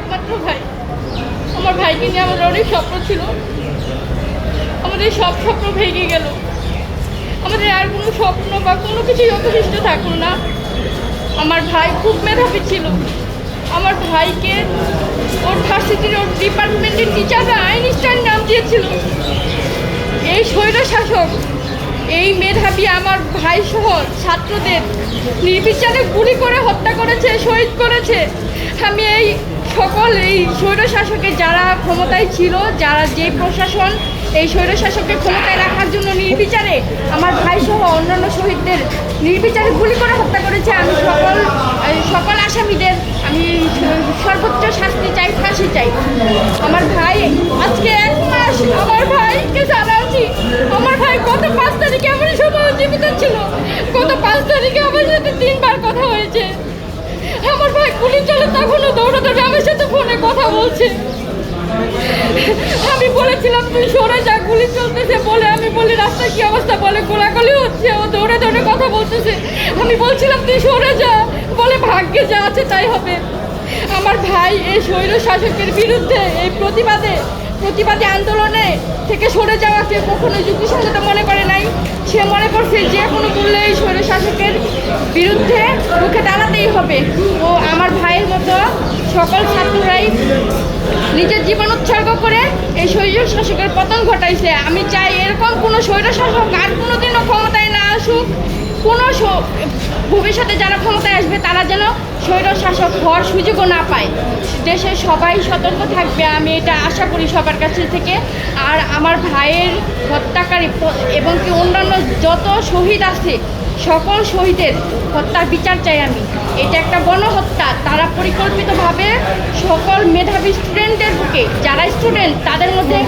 একমাত্র ভাই। আমার ভাইকে নিয়ে আমার অনেক স্বপ্ন ছিল। আমাদের সব স্বপ্ন ভেঙে গেল। আমাদের আর কোনো স্বপ্ন বা কোনো কিছুই অবশিষ্ট থাকল না। আমার ভাই খুব মেধাবী ছিল। আমার ভাইকে ওর ভার্সিটির ওর ডিপার্টমেন্টের টিচাররা আইনস্টাইন নাম দিয়েছিল। এই স্বৈর শাসক এই মেধাবী আমার ভাই সহ ছাত্রদের নির্বিচারে গুলি করে হত্যা করেছে, শহীদ করেছে। আমি এই সকল এই স্বৈর শাসকের যারা ক্ষমতায় ছিল, যারা যে প্রশাসন এই স্বৈর শাসককে ক্ষমতায় রাখার জন্য নির্বিচারে আমার ভাই সহ অন্যান্য শহীদদের নির্বিচারে গুলি করে হত্যা করেছে, আমি সকল সকল আসামিদের আমি সর্বোচ্চ শাস্তি চাই, ফাঁসি চাই। আমার ভাই, আজকে এক মাস আমার ভাইকে জানা উচিত আমার ভাই গত পাঁচ তারিখে আমার সময় জীবিত ছিল গত পাঁচ তারিখে আমার সাথে তিনবার কথা হয়েছে আমার ভাই, পুলিশ চলে তখনও দৌড়াদৌড়ি আমার সাথে ফোনে কথা বলছে। আমি বলেছিলাম, তুই সরে যা, গুলি চলতেছে বলে। আমি বলি, রাস্তায় কি অবস্থা বলে? গোলাগুলি হচ্ছে, ও দৌড়ে দৌড়ে কথা বলতেছে। আমি বলছিলাম, তুই সরে যা। বলে, ভাগ্যে যা আছে তাই হবে। আমার ভাই এই স্বৈর শাসকের বিরুদ্ধে এই প্রতিবাদে, প্রতিবাদী আন্দোলনে থেকে সরে যাওয়াকে কখনো যুক্তিসঙ্গত মনে করে নাই। সে মনে করছে, যে কোনো মূল্যে এই স্বৈর শাসকের বিরুদ্ধে হবে। ও আমার ভাইয়ের মতো সকল ছাত্ররাই নিজের জীবন উৎসর্গ করে এই স্বৈর শাসকের পতন ঘটাইছে। আমি চাই এরকম কোনো স্বৈর শাসক আর কোনোদিনও ক্ষমতায় না আসুক। কোনো ভবিষ্যতে যারা ক্ষমতায় আসবে, তারা যেন স্বৈর শাসক হওয়ার সুযোগও না পায়। দেশের সবাই সতর্ক থাকবে, আমি এটা আশা করি সবার কাছে থেকে। আর আমার ভাইয়ের হত্যাকারী এবং কি অন্যান্য যত শহীদ আছে সকল শহীদের হত্যার বিচার চাই আমি। এটা একটা গণহত্যা। তারা পরিকল্পিতভাবে সকল মেধাবী স্টুডেন্টদের বুকে, যারা স্টুডেন্ট তাদের মধ্যে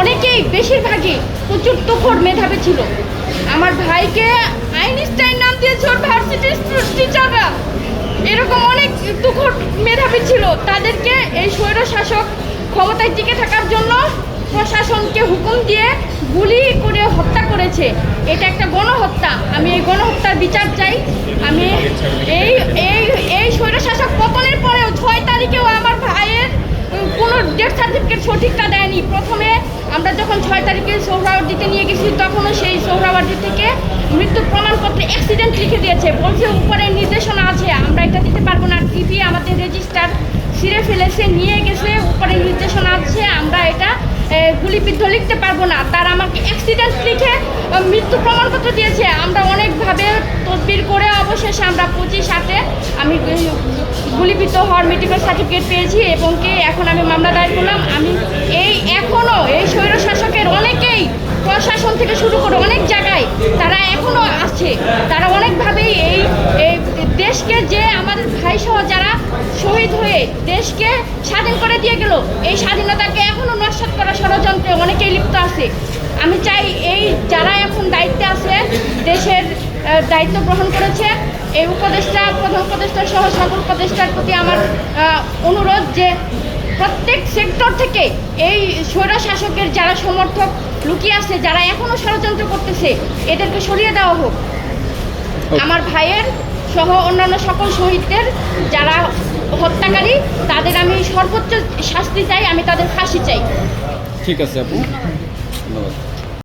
অনেকেই বেশিরভাগই প্রচুর তুখর মেধাবী ছিল। আমার ভাইকে আইনস্টাইন নাম দিয়েছে ওর ভার্সিটির টিচাররা এরকম অনেক তুখর মেধাবী ছিল। তাদেরকে এই স্বৈর শাসক ক্ষমতায় টিকে থাকার জন্য প্রশাসনকে হুকুম দিয়ে গুলি করে হত্যা করেছে। এটা একটা গণহত্যা। আমি এই গণহত্যার বিচার চাই। আমি এই এই এই স্বৈরশাসক পতনের পরেও ছয় তারিখেও আমার ভাইয়ের কোনো ডেথ সার্টিফিকেট সঠিকটা দেয়নি। প্রথমে আমরা যখন ছয় তারিখে সৌরাওয়ার্দিতে নিয়ে গেছি, তখনও সেই সৌরাওয়ার্দি থেকে মৃত্যু প্রমাণপত্রে অ্যাক্সিডেন্ট লিখে দিয়েছে। বলছে, উপরে নির্দেশনা আছে, আমরা এটা দিতে পারব না। টিভি আমাদের রেজিস্টার ছিঁড়ে ফেলেছে, নিয়ে গেছে উপরে নির্দেশনা আছে আমরা এটা এ, গুলিবিদ্ধ লিখতে পারব না। তার আমাকে অ্যাক্সিডেন্ট লিখে মৃত্যু প্রমাণপত্র দিয়েছে। আমরা অনেকভাবে তদবির করে অবশেষে আমরা পঁচিশ সাথে আমি গুলিবিদ্ধ হওয়ার মেডিকেল সার্টিফিকেট পেয়েছি এবং কি এখন আমি মামলা দায়ের করলাম। আমি এই এখনও এই স্বৈর শাসকের অনেকেই প্রশাসন থেকে শুরু করে অনেক জায়গায় তারা এখনও আছে। তারা অনেকভাবেই এই এই দেশকে যে আমাদের ভাইসহ যারা শহীদ হয়ে দেশকে স্বাধীন করে দিয়ে গেল। এই স্বাধীনতাকে এখনও নস্বাত করার ষড়যন্ত্রে অনেকেই লিপ্ত আছে। আমি চাই এই যারা এখন দায়িত্বে আছে দেশের দায়িত্ব গ্রহণ করেছে এই উপদেষ্টা প্রধান উপদেষ্টা সহ সকল উপদেষ্টার প্রতি আমার অনুরোধ যে প্রত্যেক সেক্টর থেকে এই স্বৈরশাসকের যারা সমর্থক লুকিয়ে আছে যারা এখনও ষড়যন্ত্র করতেছে এদেরকে সরিয়ে দেওয়া হোক। আমার ভাইয়ের সহ অন্যান্য সকল শহীদদের যারা হত্যাকারী, তাদের আমি সর্বোচ্চ শাস্তি চাই, আমি তাদের ফাঁসি চাই। ঠিক আছে আপু। ধন্যবাদ।